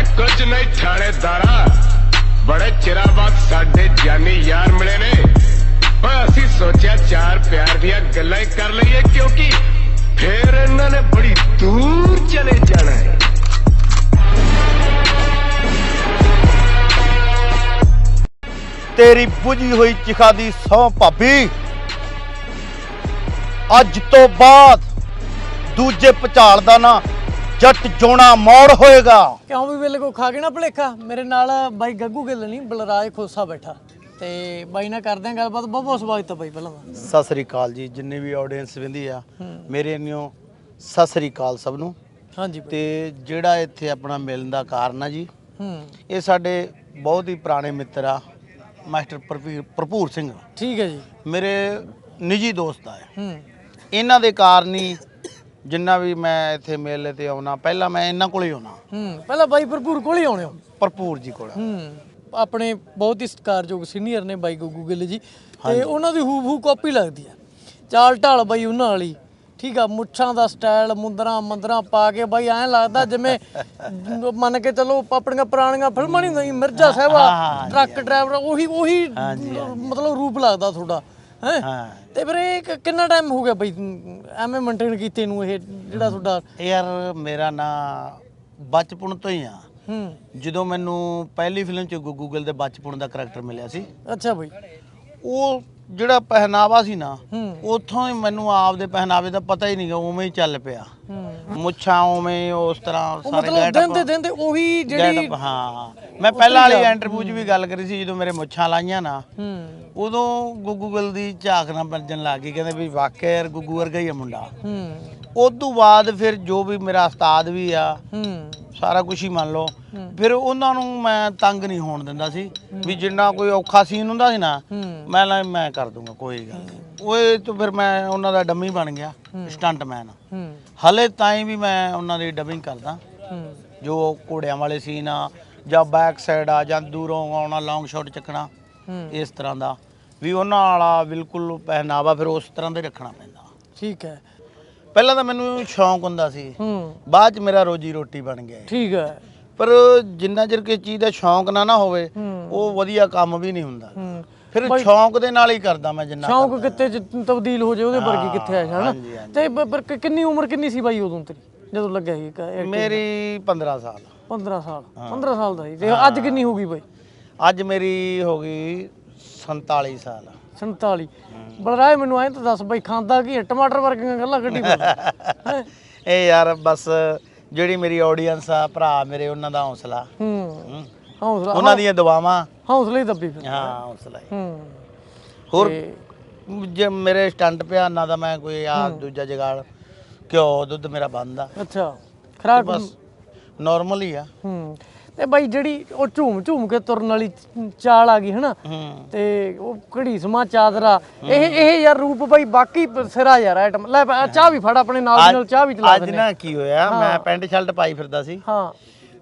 ਓਏ ਕੁਝ ਨਹੀਂ ਥਾਣੇਦਾਰਾ। ਬੜੇ ਚਿਰਾਂ ਬਾਅਦ ਸਾਡੇ ਜਾਨੀ ਯਾਰ ਮਿਲੇ ਨੇ। ਓਏ ਅਸੀਂ ਸੋਚਿਆ ਚਾਰ ਪਿਆਰ ਦੀਆਂ ਗੱਲਾਂ ਹੀ ਕਰ ਲਈਏ, ਕਿਉਂਕਿ ਫੇਰ ਇਹਨਾਂ ਨੇ ਬੜੀ ਦੂਰ ਚਲੇ ਜਾਣਾ ਹੈ। ਤੇਰੀ 부ਜੀ ਹੋਈ ਚਿਖਾ ਦੀ ਸੌ ਭਾਬੀ, ਅੱਜ ਤੋਂ ਬਾਅਦ ਦੂਜੇ ਪਚਾਲ ਦਾ ਨਾਂ ਜੱਟ ਜੋਣਾ ਮੋੜ ਹੋਏਗਾ। ਕਿਉਂ ਵੀ ਵੇਲੇ ਕੋ ਖਾ ਕੇ ਨਾ ਭਲੇਖਾ? ਮੇਰੇ ਨਾਲ ਬਾਈ ਗੱਗੂ ਗਿੱਲ ਨਹੀਂ ਬਲਰਾਜ ਖੋਸਾ ਬੈਠਾ। ਤੇ ਬਾਈ ਨਾਲ ਕਰਦੇ ਆਂ ਗੱਲਬਾਤ ਬਹੁਤ ਬਹੁਤ ਸਵਾਗਤ ਹੈ ਬਾਈ ਪਹਿਲਾਂ ਦਾ ਸਤਿ ਸ੍ਰੀ ਅਕਾਲ ਜੀ ਜਿੰਨੇ ਵੀ ਆਡੀਅנס ਵਿੰਦੀ ਆ ਮੇਰੇ ਨਿਓ ਸਤਿ ਸ੍ਰੀ ਅਕਾਲ ਸਭ ਨੂੰ। ਹਾਂਜੀ ਤੇ ਜਿਹੜਾ ਇੱਥੇ ਆਪਣਾ ਮਿਲਣ ਦਾ ਕਾਰਨ ਆ ਜੀ ਹੂੰ। ਇਹ ਸਾਡੇ ਬਹੁਤ ਹੀ ਪੁਰਾਣੇ ਮਿੱਤਰ ਆ ਮਾਸਟਰ ਭਰਪੂਰ- ਭਰਪੂਰ ਸਿੰਘ। ਠੀਕ ਹੈ ਜੀ। ਮੇਰੇ ਨਿੱਜੀ ਦੋਸਤ ਆ। ਹੂੰ। ਇਹਨਾਂ ਦੇ ਕਾਰਨ ਹੀ ਜਿੰਨਾ ਵੀ ਮੈਂ ਇੱਥੇ ਮੇਲੇ ਤੇ ਆਉਣਾ ਪਹਿਲਾਂ ਮੈਂ ਇਹਨਾਂ ਕੋਲ ਹੀ ਆਉਣਾ। ਹੂੰ ਪਹਿਲਾਂ ਬਾਈ ਭਰਪੂਰ ਕੋਲ ਹੀ ਆਉਣੇ ਹੋ? ਭਰਪੂਰ ਜੀ ਕੋਲ। ਹੂੰ ਆਪਣੇ ਬਹੁਤ ਹੀ ਸਤਿਕਾਰਯੋਗ ਸੀਨੀਅਰ ਨੇ ਬਾਈ ਗੱਗੂ ਗਿੱਲ ਜੀ। ਤੇ ਉਹਨਾਂ ਦੀ ਹੂ ਹੂ ਕਾਪੀ ਲੱਗਦੀ ਆ ਚਾਲ ਢਾਲ ਬਾਈ ਉਹਨਾਂ ਵਾਲੀ। ਠੀਕ ਆ ਮੁੱਛਾਂ ਦਾ ਸਟਾਈਲ ਮੁੰਦਰਾਂ ਮੰਦਰਾਂ ਪਾ ਕੇ ਬਾਈ ਐਂ ਲੱਗਦਾ ਜਿਵੇਂ ਮੰਨ ਕੇ ਚੱਲੋ ਆਪਣੀਆਂ ਪੁਰਾਣੀਆਂ ਫਿਲਮਾਂ ਨਹੀਂ ਹੁੰਦੀਆਂ ਮਿਰਜ਼ਾ ਸਾਹਿਬਾ ਟਰੱਕ ਡਰਾਈਵਰ ਉਹੀ ਉਹੀ ਮਤਲਬ ਰੂਪ ਲੱਗਦਾ ਤੁਹਾਡਾ। ਹੈ? ਹਾਂ। ਤੇ ਫਿਰ ਇਹ ਕਿ- ਕਿੰਨਾ ਟਾਈਮ ਹੋ ਗਿਆ ਬਈ ਐਵੇਂ ਮੇਨਟੇਨ ਕੀਤੇ ਨੂੰ ਇਹ ਜਿਹੜਾ ਤੁਹਾਡਾ? ਯਾਰ ਮੇਰਾ ਨਾਂ ਬਚਪਨ ਤੋਂ ਹੀ ਆ। ਹੂੰ। ਜਦੋਂ ਮੈਨੂੰ ਪਹਿਲੀ ਫਿਲਮ ਚ ਗੁੱਗੂ ਗਿੱਲ ਦੇ ਬਚਪਨ ਦਾ ਕਰੈਕਟਰ ਮਿਲਿਆ ਸੀ। ਅੱਛਾ ਬਈ। ਉਹ ਜਿਹੜਾ ਪਹਿਨਾਵਾ ਸੀ ਨਾ ਉੱਥੋਂ ਹੀ ਮੈਨੂੰ ਆਪਦੇ ਪਹਿਨਾਵੇ ਦਾ ਪਤਾ ਹੀ ਨਹੀਂ ਗਾ ਉਵੇਂ ਹੀ ਚੱਲ ਪਿਆ। ਮੁੱਛਾਂ ਉਵੇਂ ਉਸ ਤਰ੍ਹਾਂ ਸਾਰੇ ਮਤਲਬ ਦਿਨ ਦਿਨ ਤੇ ਉਹੀ ਜਿਹੜੀ ਹਾਂ। ਮੈਂ ਪਹਿਲਾਂ ਵਾਲੀ ਇੰਟਰਵਿਊ 'ਚ ਵੀ ਗੱਲ ਕਰੀ ਸੀ ਜਦੋਂ ਮੇਰੇ ਮੁੱਛਾਂ ਲਾਈਆਂ ਨਾ ਉਦੋਂ ਗੁੱਗੂ ਗਿੱਲ ਦੀ ਝਾਕ ਨਾ ਵੱਜਣ ਲੱਗ ਗਈ ਕਹਿੰਦੇ ਵੀ ਵਾਕਿਆ ਯਾਰ ਗੁੱਗੂ ਵਰਗਾ ਹੀ ਆ ਮੁੰਡਾ। ਹੂੰ। ਉਸ ਤੋਂ ਬਾਅਦ ਫਿਰ ਜੋ ਵੀ ਮੇਰਾ ਉਸਤਾਦ ਵੀ ਆ ਸਾਰਾ ਕੁਝ ਹੀ ਮੰਨ ਲਓ। ਫਿਰ ਉਹਨਾਂ ਨੂੰ ਮੈਂ ਤੰਗ ਨਹੀਂ ਹੋਣ ਦਿੰਦਾ ਸੀ ਵੀ ਜਿੰਨਾ ਕੋਈ ਔਖਾ ਸੀਨ ਹੁੰਦਾ ਸੀ ਨਾ ਮੈਂ ਲੈ ਮੈਂ ਕਰ ਦੂੰਗਾ ਕੋਈ ਗੱਲ ਨਹੀਂ। ਉਹ ਤੋਂ ਫਿਰ ਮੈਂ ਉਹਨਾਂ ਦਾ ਡੰਮੀ ਬਣ ਗਿਆ ਸਟੰਟਮੈਨ। ਹਲੇ ਤਾਈਂ ਵੀ ਮੈਂ ਉਹਨਾਂ ਦੀ ਡਬਿੰਗ ਕਰਦਾ। ਜੋ ਘੋੜਿਆਂ ਵਾਲੇ ਸੀਨ ਆ ਜਾਂ ਬੈਕ ਸਾਈਡ ਆ ਜਾਂ ਦੂਰੋਂ ਆਉਣਾ ਲੌਂਗ ਸ਼ਾਟ ਚੱਕਣਾ ਇਸ ਤਰ੍ਹਾਂ ਦਾ। ਵੀ ਉਹਨਾਂ ਵਾਲਾ ਬਿਲਕੁਲ ਪਹਿਨਾਵਾ ਫਿਰ ਉਸ ਤਰ੍ਹਾਂ ਦਾ ਰੱਖਣਾ ਪੈਂਦਾ। ਠੀਕ ਹੈ। ਪਹਿਲਾਂ ਤਾਂ ਮੈਨੂੰ ਸ਼ੌਂਕ ਹੁੰਦਾ ਸੀ। ਹੂੰ। ਬਾਅਦ ਚ ਮੇਰਾ ਰੋਜੀ ਰੋਟੀ ਬਣ ਗਿਆ। ਇਹ। ਠੀਕ ਹੈ। ਪਰ ਜਿੰਨਾ ਚਿਰ ਕਿਸੇ ਚੀਜ਼ ਦਾ ਸ਼ੌਂਕ ਨਾ ਨਾ ਹੋਵੇ। ਉਹ ਵਧੀਆ ਕੰਮ ਵੀ ਨਹੀਂ ਹੁੰਦਾ। ਹੂੰ। ਫਿਰ ਸ਼ੌਂਕ ਦੇ ਨਾਲ ਹੀ ਕਰਦਾ ਮੈਂ ਜਿੰਨਾ ਸ਼ੌਂਕ ਕਿੱਤੇ ਚ ਤਬਦੀਲ ਹੋ ਜਾਏ ਉਹਦੇ ਵਰਗੀ ਕਿੱਥੇ ਆ ਹਨਾ ਹਾਂਜੀ, ਹਾਂਜੀ। ਤੇ ਬ- ਪਰ ਕਿ- ਕਿੰਨੀ ਉਮਰ ਕਿੰਨੀ ਸੀ ਬਾਈ ਉਦੋਂ ਤੇਰੀ ਜਦੋਂ ਲੱਗਿਆ ਸੀ ਕ- ਇਹ ਮੇਰੀ 15 ਸਾਲ। 15 ਸਾਲ। 15 ਸਾਲ ਦਾ ਸੀ। ਤੇ ਅੱਜ ਕਿੰਨੀ ਹੋ ਗਈ ਬਾਈ? ਅੱਜ ਮੇਰੀ ਹੋ ਗਈ 47 ਸਾਲ। 47 ਬਲਰਾਜ ਮੈਨੂੰ ਐਂ ਤਾਂ ਦੱਸ ਬਾਈ ਖਾਂਦਾ ਕੀ ਹੈ? ਟਮਾਟਰ ਵਰਗੀਆਂ ਗੱਲਾਂ ਕੱਢੀ ਹੈਂ? ਇਹ ਯਾਰ ਬਸ ਜਿਹੜੀ ਮੇਰੀ ਆਡੀਅנס ਆ ਭਰਾ ਮੇਰੇ ਉਹਨਾਂ ਦਾ ਹੌਸਲਾ। ਹੂੰ। ਹੌਸਲਾ ਉਹਨਾਂ ਦੀਆਂ ਦੁਆਵਾਂ। ਹੌਸਲੇ ਦੱਬੀ ਫਿਰ। ਹਾਂ ਹੌਸਲਾ ਹੀ। ਹੂੰ। ਹੋਰ ਤੇ- ਜੇ ਮੇਰੇ ਸਟੰਟ ਪਿਆ ਨਾ ਤਾਂ ਮੈਂ ਕੋਈ ਆ ਦੂਜਾ ਜਗਾੜ ਘਿਓ ਦੁੱਧ ਮੇਰਾ ਬੰਦ ਆ। ਅੱਛਾ ਖਰਾਕ ਬਸ ਨਾਰਮਲ ਹੀ ਆ। ਹੂੰ। ਤੇ ਬਾਈ ਜਿਹੜੀ ਉਹ ਝੂਮ ਝੂਮ ਕੇ ਤੁਰਨ ਵਾਲੀ ਚਾਲ ਆ ਗਈ ਹਨਾ? ਤੇ ਉਹ ਘੜੀ ਸਮਾ ਚਾਦਰਾ ਇਹ ਇਹ ਯਾਰ ਰੂਪ ਬਾਈ ਬਾਕੀ ਸਿਰਾ ਯਾਰ ਆਈਟਮ ਲੈ ਚਾਹ ਵੀ ਫੜ ਆਪਣੇ ਨਾਲ ਨਾਲ ਚਾਹ ਵੀ ਚਲਾ ਅੱਜ ਦੇ ਨਾ ਕੀ ਹੋਇਆ ਮੈਂ ਪੈਂਟ ਸ਼ਰਟ ਪਾਈ ਫਿਰਦਾ ਸੀ। ਹਾਂ।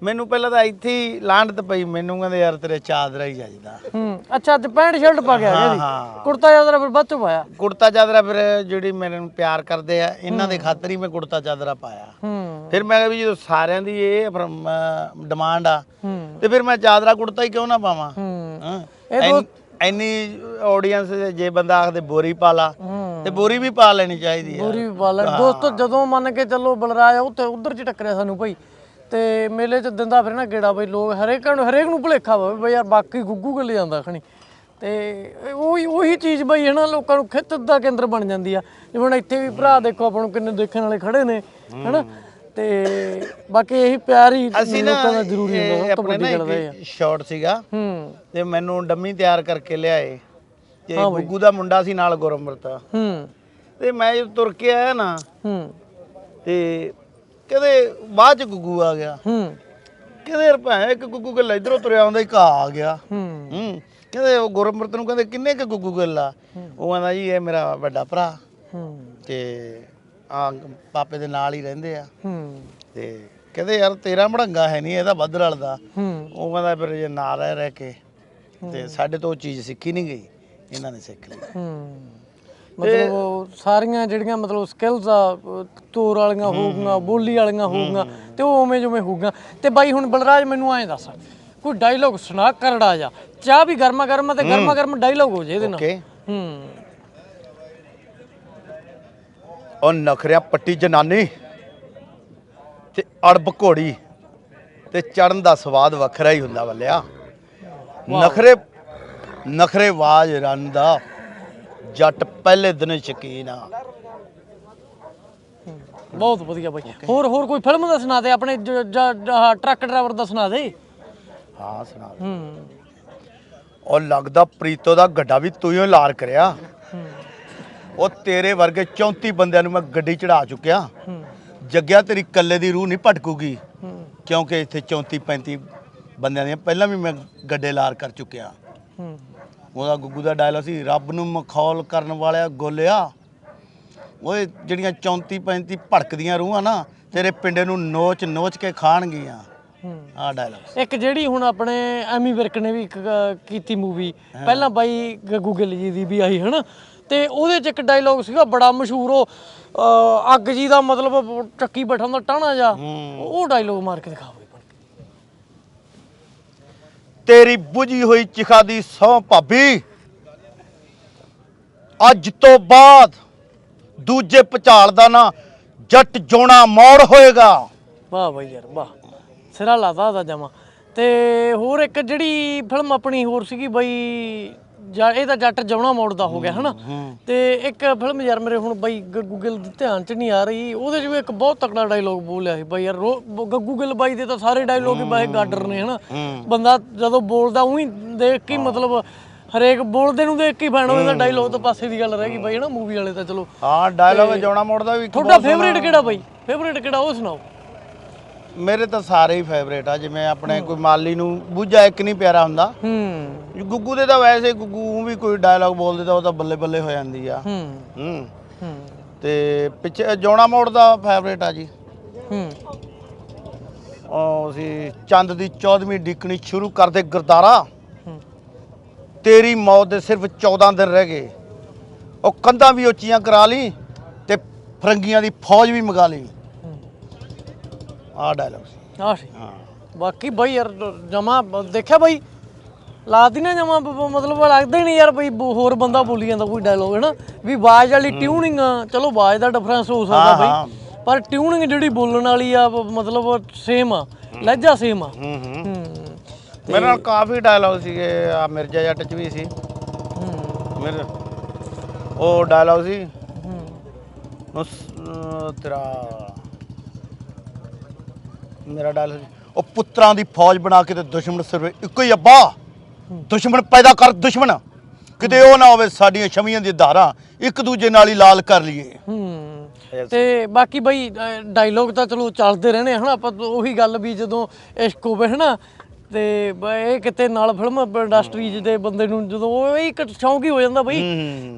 ਮੈਨੂੰ ਪਹਿਲਾਂ ਤਾਂ ਇੱਥੇ ਹੀ ਲਾਂਡਤ ਪਈ ਮੈਨੂੰ ਕਹਿੰਦੇ ਯਾਰ ਤੇਰੇ ਚਾਦਰਾ ਹੀ ਜੱਜਦਾ ਹੂੰ ਅੱਛਾ ਅੱਜ ਪੈਂਟ ਸ਼ਰਟ ਪਾ ਕੇ ਆ ਗਿਆ ਜੀ। ਹਾਂ ਕੁੜਤਾ ਚਾਦਰਾ ਫਿਰ ਚੋਂ ਪਾਇਆ? ਕੁੜਤਾ ਚਾਦਰਾ ਫਿਰ ਜਿਹੜੀ ਮੈਨੂੰ ਪਿਆਰ ਕਰਦੇ ਆ ਇਹਨਾਂ ਦੇ ਖਾਤਰ ਹੀ ਮੈਂ ਕੁੜਤਾ ਚਾਦਰਾ ਪਾਇਆ। ਹੂੰ। ਫਿਰ ਮੈਂ ਕਿਹਾ ਵੀ ਜਦੋਂ ਸਾਰਿਆਂ ਦੀ ਇਹ ਡਿਮਾਂਡ ਆ ਹੂੰ। ਤੇ ਫਿਰ ਮੈਂ ਚਾਦਰਾ ਕੁੜਤਾ ਹੀ ਕਿਉਂ ਨਾ ਪਾਵਾਂ? ਹੂੰ। ਹਾਂ। ਇਹ ਐਨ- ਇੰਨੀ ਆਡੀਅנס ਜੇ ਬੰਦਾ ਆਖਦੇ ਬੋਰੀ ਪਾ ਲਾ ਹੂੰ। ਤੇ ਬੋਰੀ ਵੀ ਪਾ ਲੈਣੀ ਚਾਹੀਦੀ ਆ। ਪੂਰੀ ਵਾਲਾ ਦੋਸਤੋ ਜਦੋਂ ਮੰਨ ਕੇ ਚੱਲੋ ਬਲਰਾਜ ਉੱਥੇ ਉਧਰ ਚ ਟੱਕਰਿਆ ਸਾਨੂੰ ਭਾਈ। ਤੇ ਮੇਲੇ ਚ ਦਿੰਦਾ ਫਿਰ ਨਾ ਗੇੜਾ ਬਈ ਲੋਕ ਹਰੇਕ ਨੂੰ ਹਰੇਕ ਨੂੰ ਭੁਲੇਖਾ ਵਾ ਬਈ ਯਾਰ ਬਾਕੀ ਗੁੱਗੂ ਗੱਲ ਜਾਂਦਾ ਖਣੀ। ਤੇ ਉਹੀ ਉਹੀ ਚੀਜ਼ ਬਈ ਹੈ ਨਾ ਲੋਕਾਂ ਨੂੰ ਖਿੱਚ ਦਾ ਕੇਂਦਰ ਬਣ ਜਾਂਦੀ ਆ। ਜਿਵੇਂ ਇੱਥੇ ਵੀ ਭਰਾ ਦੇਖੋ ਆਪਾਂ ਨੂੰ ਕਿੰਨੇ ਦੇਖਣ ਵਾਲੇ ਖੜੇ ਨੇ ਹਨਾ? ਤੇ ਬਾਕੀ ਇਹੀ ਪਿਆਰ ਹੀ ਅਸੀਂ ਲੋਕਾਂ ਦਾ ਜ਼ਰੂਰੀ ਹੁੰਦਾ ਆਪਣੇ ਨਾ ਇੱਕ ਸ਼ਾਟ ਸੀਗਾ। ਹੂੰ। ਤੇ ਮੈਨੂੰ ਡੰਮੀ ਤਿਆਰ ਕਰਕੇ ਲਿਆਏ। ਤੇ ਗੁੱਗੂ ਦਾ ਮੁੰਡਾ ਸੀ ਨਾਲ ਗੁਰਮਰਤ। ਹੂੰ। ਤੇ ਮੈਂ ਜਦੋਂ ਤੁਰ ਕੇ ਆਇਆ ਨਾ ਹੂੰ। ਤੇ ਕਦੇ ਬਾਅਦ ਚ ਗੁੱਗੂ ਆ ਗਿਆ। ਹੂੰ। ਕਹਿੰਦੇ ਯਾਰ ਭੈਣ ਇੱਕ ਗੁੱਗੂ ਗੱਲ ਇਧਰੋਂ ਤੁਰਿਆ ਆਉਂਦਾ ਹੀ ਘਾ ਆ ਗਿਆ। ਹੂੰ। ਹੂੰ। ਕਹਿੰਦੇ ਉਹ ਗੁਰਮਰਤ ਨੂੰ ਕਹਿੰਦੇ ਕਿੰਨੇ ਕ ਗੁੱਗੂ ਗੱਲ? ਆ ਉਹ ਕਹਿੰਦਾ ਜੀ ਇਹ ਮੇਰਾ ਵੱਡਾ ਭਰਾ। ਹੂੰ। ਤੇ ਆ ਪਾਪੇ ਦੇ ਨਾਲ ਹੀ ਰਹਿੰਦੇ ਆ। ਹੂੰ। ਤੇ ਕਹਿੰਦੇ ਯਾਰ ਤੇਰਾ ਮੜੰਗਾ ਹੈ ਨਹੀਂ ਇਹਦਾ ਵੱਧ ਰਲਦਾ ਹੂੰ। ਉਹ ਕਹਿੰਦਾ ਫਿਰ ਜੇ ਨਾ ਰਹਿ ਰਹਿ ਕੇ। ਤੇ ਸਾਡੇ ਤੋਂ ਉਹ ਚੀਜ਼ ਸਿੱਖੀ ਨਹੀਂ ਗਈ। ਇਹਨਾਂ ਨੇ ਸਿੱਖ ਲਈ। ਹੂੰ। ਮਤਲਬ ਉਹ ਸਾਰੀਆਂ ਜਿਹੜੀਆਂ ਮਤਲਬ ਸਕਿੱਲਸ ਆ ਅਹ ਤੋਰ ਵਾਲੀਆਂ ਹੋਊਗੀਆਂ ਬੋਲੀ ਵਾਲੀਆਂ ਹੋਊਗੀਆਂ ਤੇ ਉਹ ਉਵੇਂ ਜਿਵੇਂ ਹੋਊਗੀਆਂ। ਤੇ ਬਾਈ ਹੁਣ ਬਲਰਾਜ ਮੈਨੂੰ ਐਂ ਦੱਸ ਕੋਈ ਡਾਇਲੋਗ ਸੁਣਾ ਕਰੜਾ ਜਾ। ਚਾਹ ਵੀ ਗਰਮਾ ਗਰਮ ਆ ਤੇ ਗਰਮਾ ਗਰਮ ਡਾਇਲੋਗ ਹੋ ਜੇ ਇਹਦੇ ਨਾਲ। ਓਕੇ। ਹੂੰ। ਉਹ ਨਖਰਿਆ ਪੱਟੀ ਜਨਾਨੀ ਤੇ ਅੜਬ ਘੋੜੀ ਤੇ ਚੜਨ ਦਾ ਸਵਾਦ ਵੱਖਰਾ ਹੀ ਹੁੰਦਾ ਵੱਲਿਆ ਨਖਰੇ ਨਖਰੇ ਵਾਜ ਰਨ ਦਾ ਜੱਟ ਪਹਿਲੇ ਦਿਨ ਹੀ ਸ਼ਕੀਨ ਆ। ਬਹੁਤ ਵਧੀਆ ਬਾਈ। ਹੋਰ ਹੋਰ ਕੋਈ ਫਿਲਮ ਦਾ ਸੁਣਾ ਦੇ ਆਪਣੇ ਜ- ਜ- ਆਹ ਟਰੱਕ ਡਰਾਈਵਰ ਦਾ ਸੁਣਾ ਦੇ। ਹਾਂ ਸੁਣਾ ਦੇ। ਹੂੰ। ਉਹ ਲੱਗਦਾ ਪ੍ਰੀਤੋ ਦਾ ਗੱਡਾ ਵੀ ਤੂੰ ਹੀ ਲਾਰ ਕਰਿਆ। ਹੂੰ। ਉਹ ਤੇਰੇ ਵਰਗੇ 34 ਬੰਦਿਆਂ ਨੂੰ ਮੈਂ ਗੱਡੀ ਚੜਾ ਚੁੱਕਿਆ। ਹੂੰ। ਜੱਗਿਆ ਤੇਰੀ ਕੱਲੇ ਦੀ ਰੂਹ ਨਹੀਂ ਭਟਕੂਗੀ। ਹੂੰ। ਕਿਉਂਕਿ ਇੱਥੇ 34 35 ਬੰਦਿਆਂ ਦੀਆਂ ਪਹਿਲਾਂ ਵੀ ਮੈਂ ਗੱਡੇ ਲਾਰ ਕਰ ਚੁੱਕਿਆ। ਹੂੰ। ਉਹਦਾ ਗੁੱਗੂ ਦਾ ਡਾਇਲੌਗ ਸੀ ਰੱਬ ਨੂੰ ਮਖੌਲ ਕਰਨ ਵਾਲਿਆ ਗੋਲਿਆ। ਓਏ ਜਿਹੜੀਆਂ 34 35 ਭੜਕਦੀਆਂ ਰੂਹਾਂ ਨਾ ਤੇਰੇ ਪਿੰਡੇ ਨੂੰ ਨੋਚ ਨੋਚ ਕੇ ਖਾਣਗੀਆਂ। ਆਹ ਡਾਇਲੌਗ ਇੱਕ ਜਿਹੜੀ ਹੁਣ ਆਪਣੇ ਐਮੀ ਵਿਰਕ ਨੇ ਵੀ ਇੱਕ ਕੀਤੀ ਮੂਵੀ ਪਹਿਲਾਂ ਬਾਈ ਗੱਗੂ ਗਿੱਲ ਜੀ ਦੀ ਵੀ ਆਈ ਹਨਾ? ਤੇ ਉਹਦੇ ਚ ਇੱਕ ਡਾਇਲੌਗ ਸੀਗਾ ਬੜਾ ਮਸ਼ਹੂਰ ਉਹ ਅੱਗ ਜੀ ਦਾ ਮਤਲਬ ਚੱਕੀ ਬੈਠਣ ਦਾ ਟਾਣਾ ਜਾ ਉਹ ਡਾਇਲੌਗ ਮਾਰ ਕੇ ਦਿਖਾ ਬਈ। ਬਣ ਕੇ। ਤੇਰੀ 부ਜੀ ਹੋਈ ਚਿਖਾ ਦੀ ਸੌ ਭਾਬੀ। ਅੱਜ ਤੋਂ ਬਾਅਦ ਦੂਜੇ ਪਚਾਲ ਦਾ ਨਾ ਜੱਟ ਜੋਣਾ ਮੌੜ ਹੋਏਗਾ। ਵਾਹ ਬਾਈ ਯਾਰ, ਵਾਹ। ਸਿਰਾ ਲਾਦਾ ਦਾ ਜਮਾ। ਤੇ ਹੋਰ ਇੱਕ ਜਿਹੜੀ ਫਿਲਮ ਆਪਣੀ ਹੋਰ ਸੀਗੀ ਬਈ ਜਾ- ਇਹ ਤਾਂ ਜੱਟ ਜਮਣਾ ਮੋੜ ਦਾ ਹੋ ਗਿਆ ਹਨਾ? ਤੇ ਇੱਕ ਫਿਲਮ ਯਾਰ ਮੇਰੇ ਹੁਣ ਬਾਈ ਗੱਗੂ ਗਿੱਲ ਦੇ ਧਿਆਨ ਚ ਨਹੀਂ ਆ ਰਹੀ ਉਹਦੇ ਚ ਵੀ ਇੱਕ ਬਹੁਤ ਤਕੜਾ ਡਾਇਲੋਗ ਬੋਲਿਆ ਸੀ ਬਾਈ ਯਾਰ ਗੱਗੂ ਗਿੱਲ ਬਾਈ ਦੇ ਤਾਂ ਸਾਰੇ ਡਾਇਲੋਗ ਹੀ ਬਾਈ ਗਾਡਰ ਨੇ ਹਨਾ? ਬੰਦਾ ਜਦੋਂ ਬੋਲਦਾ ਉਹੀ ਦੇਖ ਕੇ ਮਤਲਬ ਹਰੇਕ ਬੋਲਦੇ ਨੂੰ ਦੇਖ ਕੇ ਹੋ ਜਾਂਦਾ ਡਾਇਲੋਗ ਤਾਂ ਪਾਸੇ ਦੀ ਗੱਲ ਰਹਿ ਗਈ ਬਾਈ ਹਨਾ? ਮੂਵੀ ਵਾਲੇ ਤਾਂ ਚਲੋ। ਹਾਂ ਡਾਇਲੌਗ ਜੋਣਾ ਮੋੜ ਦਾ ਵੀ ਤੁਹਾਡਾ ਫੇਵਰੇਟ ਕਿਹੜਾ ਬਾਈ? ਫੇਵਰੇਟ ਕਿਹੜਾ ਉਹ ਸੁਣਾਓ। ਮੇਰੇ ਤਾਂ ਸਾਰੇ ਹੀ ਫੇਵਰੇਟ ਆ ਜਿਵੇਂ ਆਪਣੇ ਕੋਈ ਮਾਲੀ ਨੂੰ ਬੂਝਾ ਇੱਕ ਨਹੀਂ ਪਿਆਰਾ ਹੁੰਦਾ। ਹੂੰ। ਗੁੱਗੂ ਦੇ ਤਾਂ ਵੈਸੇ ਗੁੱਗੂ ਵੀ ਕੋਈ ਡਾਇਲੌਗ ਬੋਲਦੇ ਤਾਂ ਉਹ ਤਾਂ ਬੱਲੇ ਬੱਲੇ ਹੋ ਜਾਂਦੀ ਆ। ਹੂੰ। ਹੂੰ। ਹੂੰ। ਤੇ ਪਿੱਛੇ ਜੋਣਾ ਮੋੜ ਦਾ ਫੇਵਰੇਟ ਆ ਜੀ। ਹੂੰ। ਉਹ ਸੀ ਚੰਦ ਦੀ 14ਵੀਂ ਡਿੱਕਣੀ ਸ਼ੁਰੂ ਕਰਦੇ ਗਰਦਾਰਾ। ਹੂੰ। ਤੇਰੀ ਮੌਤ ਦੇ ਸਿਰਫ 14 ਦਿਨ ਰਹਿ ਗਏ। ਉਹ ਕੰਧਾਂ ਵੀ ਉੱਚੀਆਂ ਕਰਾ ਲਈ ਤੇ ਫਰੰਗੀਆਂ ਦੀ ਫੌਜ ਵੀ ਮੰਗਾ ਲਈ। ਆਹ ਡਾਇਲੌਗ ਸੀ। ਆਹ ਸੀ। ਹਾਂ। ਬਾਕੀ ਬਾਈ ਯਾਰ ਜਮਾ ਦੇਖਿਆ ਬਾਈ ਲਾਤੀ ਨਾ ਜਮਾ ਮਤਲਬ ਲੱਗਦਾ ਹੀ ਨਹੀਂ ਯਾਰ ਬਈ ਹੋਰ ਬੰਦਾ ਬੋਲੀ ਜਾਂਦਾ ਕੋਈ ਡਾਇਲੋਗ ਹੈ ਨਾ ਵੀ ਆਵਾਜ਼ ਵਾਲੀ ਟਿਊਨਿੰਗ ਚਲੋ ਆਵਾਜ਼ ਦਾ ਡਿਫਰੈਂਸ ਹੋ ਸਕਦਾ ਹਾਂ, ਬਈ ਪਰ ਟਿਊਨਿੰਗ ਜਿਹੜੀ ਬੋਲਣ ਵਾਲੀ ਆ ਮਤਲਬ ਸੇਮ ਆ ਲਹਿਜਾ ਸੇਮ ਆ। ਹੂੰ ਹੂੰ। ਹੂੰ। ਮੇਰੇ ਨਾਲ ਕਾਫੀ ਡਾਇਲੌਗ ਸੀਗੇ ਆ ਮਿਰਜ਼ਾ ਜੱਟ ਚ ਵੀ ਸੀ। ਹੂੰ। ਮੇਰੇ ਉਹ ਡਾਇਲੌਗ ਸੀ। ਹੂੰ। ਉਸ ਤੇਰਾ ਮੇਰਾ ਡਾਇਲੌਗ ਉਹ ਪੁੱਤਰਾਂ ਦੀ ਫੌਜ ਬਣਾ ਕੇ ਤੇ ਦੁਸ਼ਮਣ ਸਿਰਫ ਇੱਕੋ ਹੀ ਅੱਬਾ। ਦੁਸ਼ਮਣ ਪੈਦਾ ਕਰ ਦੁਸ਼ਮਣ। ਕਿਤੇ ਉਹ ਨਾ ਹੋਵੇ ਸਾਡੀਆਂ ਛਵੀਆਂ ਦੀਆਂ ਧਾਰਾਂ, ਇੱਕ ਦੂਜੇ ਨਾਲ ਹੀ ਲਾਲ ਕਰ ਲਈਏ। ਤੇ ਬਾਕੀ ਬਈ ਡਾਇਲੋਗ ਤਾਂ ਚਲੋ ਚੱਲਦੇ ਰਹਿਣੇ ਹਨਾ? ਆਪਾਂ ਉਹੀ ਗੱਲ ਵੀ ਜਦੋਂ ਇਸ਼ਕ ਹੋਵੇ, ਹਨਾ? ਤੇ ਇਹ ਕਿਤੇ ਨਾਲ ਫਿਲਮ ਇੰਡਸਟਰੀ ਦੇ ਬੰਦੇ ਨੂੰ ਜਦੋਂ ਉਹ ਇੱਕ ਸ਼ੌਂਕ ਹੀ ਹੋ ਜਾਂਦਾ ਬਈ।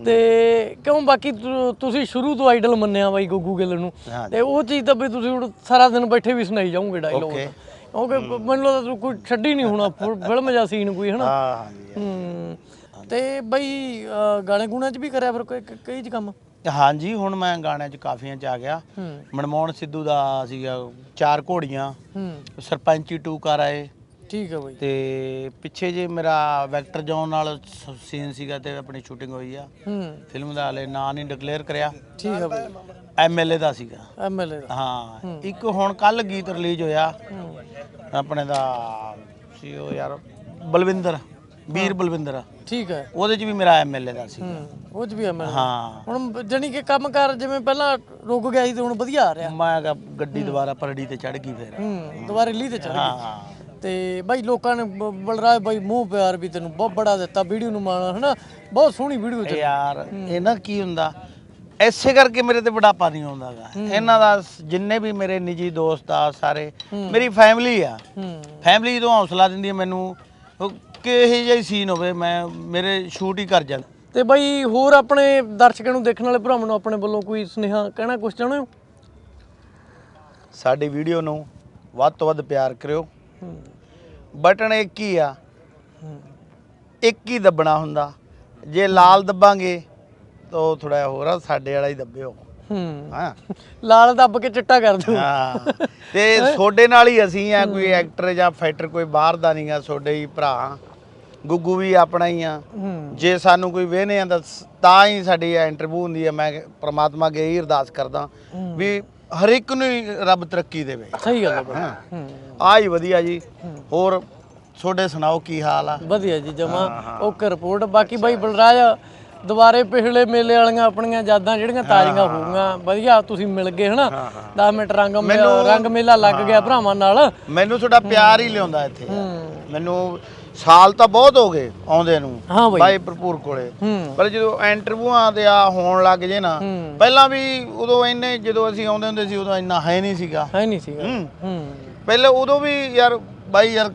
ਤੇ ਕਿਉਂ ਬਾਕੀ ਤੁਸੀਂ ਸ਼ੁਰੂ ਤੋਂ ਆਈਡਲ ਮੰਨਿਆ ਬਾਈ ਗੁੱਗੂ ਗਿੱਲ ਨੂੰ। ਤੇ ਉਹ ਚੀਜ਼ ਤਾਂ ਬਈ ਤੁਸੀਂ ਹੁਣ ਸਾਰਾ ਦਿਨ ਬੈਠੇ ਵੀ ਸੁਣਾਈ ਜਾਓਗੇ ਡਾਇਲੋਗ. ਕਿਉਂਕਿ ਮੈਨੂੰ ਲੱਗਦਾ ਕੋਈ ਛੱਡੀ ਨਹੀਂ ਹੋਣਾ ਫਿਲਮ ਜਾਂ ਸੀਨ ਕੋਈ ਹਨਾ? ਹਾਂ ਤੇ ਬਈ ਗਾਣੇ ਗੁਣਾਂ ਚ ਵੀ ਕਰਿਆ ਫਿਰ ਕੋਈ ਕਈ ਚ ਕੰਮ? ਹਾਂਜੀ ਹੁਣ ਮੈਂ ਗਾਣਿਆਂ 'ਚ ਕਾਫੀਆਂ 'ਚ ਆ ਗਿਆ। ਮਨਮੋਹਨ ਸਿੱਧੂ ਦਾ ਸੀਗਾ ਚਾਰ ਘੋੜੀਆਂ। ਸਰਪੰਚੀ ਟੂ ਕਰ ਆਏ। ਠੀਕ ਹੈ ਬਈ। ਤੇ ਪਿੱਛੇ ਜੇ ਮੇਰਾ ਵੈਕਟਰ ਜੌਨ ਨਾਲ ਸੀਨ ਸੀਗਾ ਤੇ ਆਪਣੀ ਸ਼ੂਟਿੰਗ ਹੋਈ ਆ। ਹੂੰ। ਫਿਲਮ ਦਾ ਹਲੇ ਨਾਂ ਨਹੀਂ ਡਿਕਲੇਅਰ ਕਰਿਆ। ਠੀਕ ਹੈ ਬਈ। ਐਮਐਲਏ ਦਾ ਸੀਗਾ। ਐਮਐਲਏ ਦਾ। ਹਾਂ ਇੱਕ ਹੁਣ ਕੱਲ ਗੀਤ ਰਿਲੀਜ਼ ਹੋਇਆ। ਆਪਣੇ ਦਾ ਸੀ ਉਹ ਯਾਰ ਬਲਵਿੰਦਰ ਵੀਰ ਬਲਵਿੰਦਰ। ਠੀਕ ਹੈ ਉਹਦੇ 'ਚ ਵੀ ਮੇਰਾ ਐਮਐਲਏ ਦਾ ਸੀ ਉਹ ਚ ਵੀ ਐਮਐਲਏ ਹਾਂ। ਹੁਣ ਜਾਨੀ ਕਿ ਕੰਮ ਕਰ ਜਿਵੇਂ ਪਹਿਲਾਂ ਰੁਕ ਗਿਆ ਸੀ ਤੇ ਹੁਣ ਵਧੀਆ ਆ ਰਿਹਾ। ਮੈਂ ਕਿਹਾ ਗੱਡੀ ਦੁਬਾਰਾ ਪਰੜੀ ਤੇ ਚੜ ਗਈ ਫਿਰ। ਦੁਬਾਰੇ ਲੀ ਤੇ ਚੱਲ ਗਈ। ਹਾਂ। ਤੇ ਬਾਈ ਲੋਕਾਂ ਨੇ ਬ- ਬਲਰਾਜ ਬਾਈ ਮੂੰਹ ਪਿਆਰ ਵੀ ਤੈਨੂੰ ਬਹੁਤ ਬੜਾ ਦਿੱਤਾ ਵੀਡੀਓ ਨੂੰ ਮਾਣ ਹਨਾ? ਬਹੁਤ ਸੋਹਣੀ ਵੀਡੀਓ ਚ ਯਾਰ ਇਹ ਨਾ ਕੀ ਹੁੰਦਾ ਐਸੇ ਕਰਕੇ ਮੇਰੇ ਤੇ ਬੁਢਾਪਾ ਨਹੀਂ ਆਉਂਦਾਗਾ। ਇਹਨਾਂ ਦਾ ਸ- ਜਿੰਨੇ ਵੀ ਮੇਰੇ ਨਿੱਜੀ ਦੋਸਤ ਆ ਸਾਰੇ ਮੇਰੀ ਫੈਮਿਲੀ ਆ। ਹੂੰ। ਫੈਮਿਲੀ ਤੋਂ ਹੌਸਲਾ ਦਿੰਦੀ ਹੈ ਮੈਨੂੰ ਉਹ ਕਿਹੇ ਜਿਹਾ ਸੀਨ ਹੋਵੇ ਮੈਂ ਮੇਰੇ ਸ਼ੂਟ ਹੀ ਕਰ ਜਾਂ ਤੇ ਬਾਈ ਹੋਰ ਆਪਣੇ ਦਰਸ਼ਕਾਂ ਨੂੰ ਦੇਖਣ ਵਾਲੇ ਭਰਾਵਾਂ ਨੂੰ ਆਪਣੇ ਵੱਲੋਂ ਕੋਈ ਸੁਨੇਹਾ ਕਹਿਣਾ ਕੁਝ ਚਾਹੁੰਦੇ ਹੋ? ਸਾਡੀ ਵੀਡੀਓ ਨੂੰ ਵੱਧ ਤੋਂ ਵੱਧ ਪਿਆਰ ਕਰਿਓ। ਬਟਨ ਇੱਕ ਹੀ ਆ। ਹੂੰ ਇੱਕ ਹੀ ਦੱਬਣਾ ਹੁੰਦਾ। ਜੇ ਲਾਲ ਦੱਬਾਂਗੇ ਉਹ ਥੋੜਾ ਹੋਰ ਆ ਸਾਡੇ ਵਾਲਾ ਹੀ ਦੱਬਿਓ। ਹੂੰ। ਹਾਂ ਲਾਲ ਦੱਬ ਕੇ ਚਿੱਟਾ ਕਰ ਦੂ ਹਾਂ। ਤੇ ਤੁਹਾਡੇ ਨਾਲ ਹੀ ਅਸੀਂ ਆ ਕੋਈ ਐਕਟਰ ਜਾਂ ਫਾਈਟਰ ਕੋਈ ਬਾਹਰ ਦਾ ਨਹੀਂਗਾ ਤੁਹਾਡੇ ਹੀ ਭਰਾ। ਗੁੱਗੂ ਵੀ ਆਪਣਾ ਹੀ ਆ। ਹੂੰ। ਜੇ ਸਾਨੂੰ ਕੋਈ ਵੇਹਨੇ ਆ ਤਾਂ ਤਾਂ ਹੀ ਸਾਡੀ ਇੰਟਰਵਿਊ ਹੁੰਦੀ ਹੈ ਮੈਂ ਪ੍ਰਮਾਤਮਾ ਅੱਗੇ ਇਹੀ ਅਰਦਾਸ ਕਰਦਾ ਵੀ ਹਰ ਇੱਕ ਨੂੰ ਹੀ ਰੱਬ ਤਰੱਕੀ ਦੇਵੇ। ਸਹੀ ਗੱਲ ਹੈ। ਬਾਈ ਹਾਂ। ਹੂੰ ਆ ਹੀ ਵਧੀਆ ਜੀ। ਹੋਰ ਤੁਹਾਡੇ ਸੁਣਾਓ ਕੀ ਹਾਲ ਆ? ਵਧੀਆ ਜੀ ਜਮਾ। Okay report. ਬਾਕੀ ਬਾਈ ਬਲਰਾਜ ਦੁਬਾਰੇ ਪਿਛਲੇ ਮੇਲੇ ਵਾਲੀਆਂ ਆਪਣੀਆਂ ਯਾਦਾਂ ਜਿਹੜੀਆਂ ਤਾਜ਼ੀਆਂ ਹੋਊਗੀਆਂ। ਵਧੀਆ ਤੁਸੀਂ ਮਿਲ ਗਏ ਹਨਾ? 10 ਮਿੰਟ ਰੰਗ ਮੇਲਾ ਰੰਗ ਮੇਲਾ ਲੱਗ ਗਿਆ ਭਰਾਵਾਂ ਨਾਲ। ਮੈਨੂੰ ਤੁਹਾਡਾ ਪਿਆਰ ਹੀ ਲਿਆਉਂਦਾ ਇੱਥੇ। ਮੈਨੂੰ ਸਾਲ ਤਾਂ ਬਹੁਤ ਹੋ ਗਏ ਆਉਂਦੇ ਨੂੰ ਬਾਈ। ਭਰਪੂਰ ਕੋਲੇ। ਪਰ ਜਦੋਂ ਇੰਟਰਵਿਊਆਂ ਦੇ ਆ ਹੋਣ ਲੱਗ ਜੇ ਨਾ ਪਹਿਲਾਂ ਵੀ ਉਦੋਂ ਇੰਨੇ ਜਦੋਂ ਅਸੀਂ ਆਉਂਦੇ ਹੁੰਦੇ ਸੀ ਉਦੋਂ ਇੰਨਾ ਹੈ ਨਹੀਂ ਸੀਗਾ। ਹੈ ਨਹੀਂ ਸੀਗਾ। ਪਹਿਲੇ ਉਦੋਂ ਵੀ ਯਾਰ ਬਾਈ ਯਾਰ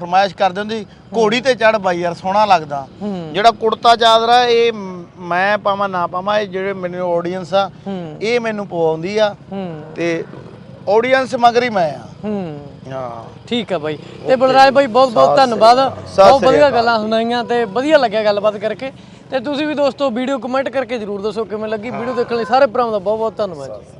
ਫਰਮਾਇਸ਼ ਕਰਦੇ ਹੁੰਦੇ ਸੀ, ਘੋੜੀ ਤੇ ਚੜ ਬਾਈ ਯਾਰ ਸੋਹਣਾ ਲੱਗਦਾ। ਹੂੰ। ਜਿਹੜਾ ਕੁੜਤਾ ਚਾਦਰਾ ਇਹ ਮੈਂ ਪਾਵਾਂ ਨਾ ਪਾਵਾਂ ਇਹ ਜਿਹੜੇ ਮੈਨੂੰ ਆਡੀਅנס ਆ ਇਹ ਮੈਨੂੰ ਪਵਾਉਂਦੀ ਆ। ਤੇ ਆਡੀਅנס ਮਗਰ ਹੀ ਮੈਂ ਆ। ਹਾਂ। ਠੀਕ ਹੈ ਬਾਈ। ਤੇ ਬਲਰਾਜ ਬਾਈ ਬਹੁਤ ਬਹੁਤ ਧੰਨਵਾਦ। ਬਹੁਤ ਵਧੀਆ ਗੱਲਾਂ ਸੁਣਾਈਆਂ ਤੇ ਵਧੀਆ ਲੱਗਿਆ ਗੱਲਬਾਤ ਕਰਕੇ। ਤੇ ਤੁਸੀਂ ਵੀ ਦੋਸਤੋ ਵੀਡੀਓ ਕਮੈਂਟ ਕਰਕੇ ਜਰੂਰ ਦੱਸੋ ਕਿਵੇਂ ਲੱਗੀ। ਵੀਡੀਓ ਦੇਖਣ ਲਈ ਸਾਰੇ ਭਰਾਵਾਂ ਦਾ ਬਹੁਤ ਬਹੁਤ ਧੰਨਵਾਦ ਜੀ।